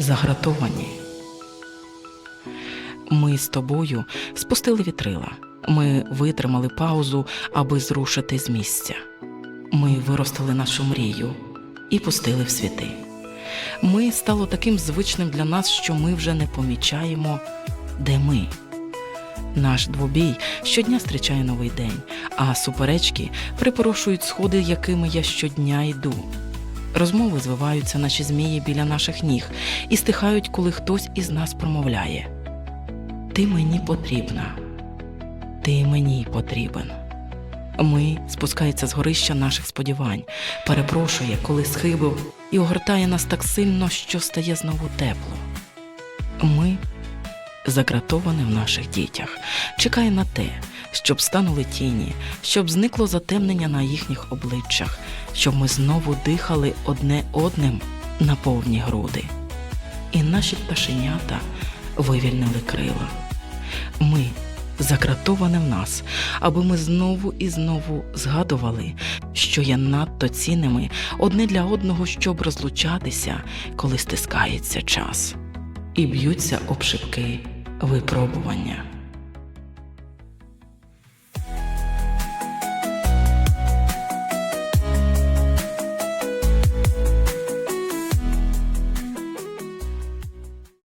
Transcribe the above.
загратовані. Ми з тобою спустили вітрила. Ми витримали паузу, аби зрушити з місця. Ми виростили нашу мрію і пустили в світи. Ми стало таким звичним для нас, що ми вже не помічаємо, де ми. Наш двобій щодня зустрічає новий день, а суперечки припорошують сходи, якими я щодня йду. Розмови звиваються, наче змії біля наших ніг, і стихають, коли хтось із нас промовляє: Ти мені потрібна, ти мені потрібен. Ми спускається з горища наших сподівань, перепрошує, коли схибив, і огортає нас так сильно, що стає знову тепло. Ми загратоване в наших дітях, чекає на те, щоб станули тіні, щоб зникло затемнення на їхніх обличчях, щоб ми знову дихали одне одним на повні груди. І наші пташенята вивільнили крила. Ми загратоване в нас, аби ми знову і знову згадували, що є надто цінними одне для одного, щоб розлучатися, коли стискається час і б'ються об шибки випробування.